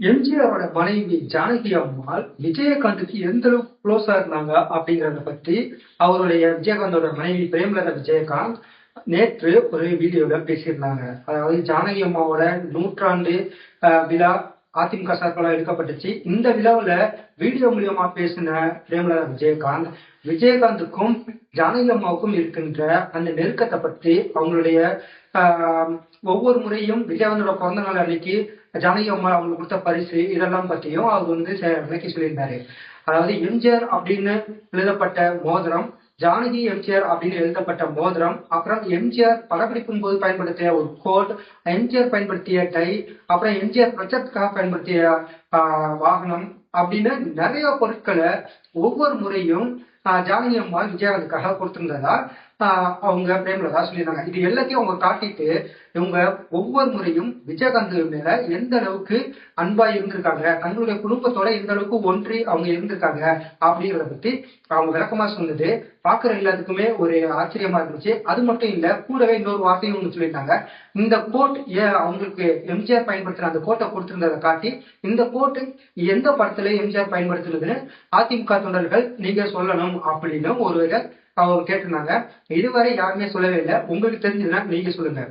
எம்ஜிஆரோட மனைவி ஜானகி அம்மாள் விஜயகாந்துக்கு எந்த அளவுக்கு க்ளோஸா இருந்தாங்க அப்படிங்கறத பத்தி அவருடைய விஜயகாந்தோட மனைவி பிரேமலதா விஜயகாந்த் நேற்று ஒரு வீடியோல பேசியிருந்தாங்க. அதாவது ஜானகி அம்மாவோட நூற்றாண்டு விழா அதிமுக சார்பாக எடுக்கப்பட்டுச்சு. இந்த விழாவில் வீடியோ மூலியமா பேசின பிரேமலதா விஜயகாந்த் விஜயகாந்துக்கும் ஜானகி அம்மாவுக்கும் இருக்கின்ற அந்த நெருக்கத்தை பற்றி அவங்களுடைய ஒவ்வொரு முறையும் விஜயகாந்தோட பிறந்த நாள் அன்னைக்கு ஜானகி அம்மா அவங்களுக்கு கொடுத்த பரிசு இதெல்லாம் பற்றியும் அவர் வந்து விளக்கி சொல்லியிருந்தாரு. அதாவது எம்ஜிஆர் அப்படின்னு எழுதப்பட்ட மோதிரம் ஜானகி எம்ஜிஆர் அப்படின்னு எழுதப்பட்ட மோதிரம். அப்புறம் எம்ஜிஆர் படப்பிடிக்கும் போது பயன்படுத்திய ஒரு கோட் எம்ஜிஆர் பயன்படுத்திய டை அப்புறம் எம்ஜிஆர் பிரச்சத்துக்காக பயன்படுத்திய வாகனம் அப்படின்னு நிறைய பொருட்களை ஒவ்வொரு முறையும் ஆஹ், ஜானகி அம்மா விஜயகாந்துக்காக கொடுத்திருந்ததா? ஆஹ், அவங்க பிரேமலதா சொல்லியிருந்தாங்க. இது எல்லாத்தையும் அவங்க காட்டிட்டு இவங்க ஒவ்வொரு முறையும் விஜயகாந்த் மேல எந்த அளவுக்கு அன்பா இருந்திருக்காங்க தங்களுடைய குடும்பத்தோட எந்த அளவுக்கு ஒன்றி அவங்க இருந்திருக்காங்க அப்படிங்கிறத பத்தி அவங்க விளக்கமா சொன்னது. பாக்குற எல்லாத்துக்குமே ஒரு ஆச்சரியமா இருந்துச்சு. அது மட்டும் இல்ல கூடவே இன்னொரு வார்த்தையும் ஒண்ணு சொல்லியிருந்தாங்க. இந்த கோட் ஏன் அவங்களுக்கு எம்ஜிஆர் பயன்படுத்தின அந்த கோட்டை கொடுத்திருந்ததை காட்டி இந்த கோட்டு எந்த படத்துல எம்ஜிஆர் பயன்படுத்துனதுன்னு அதிமுக தொண்டர்கள் நீங்க சொல்லணும் அப்படின்னு ஒரு அவங்க கேட்டிருந்தாங்க. இதுவரை யாருமே சொல்லவே இல்லை. உங்களுக்கு தெரிஞ்சதுன்னா நீங்க சொல்லுங்க.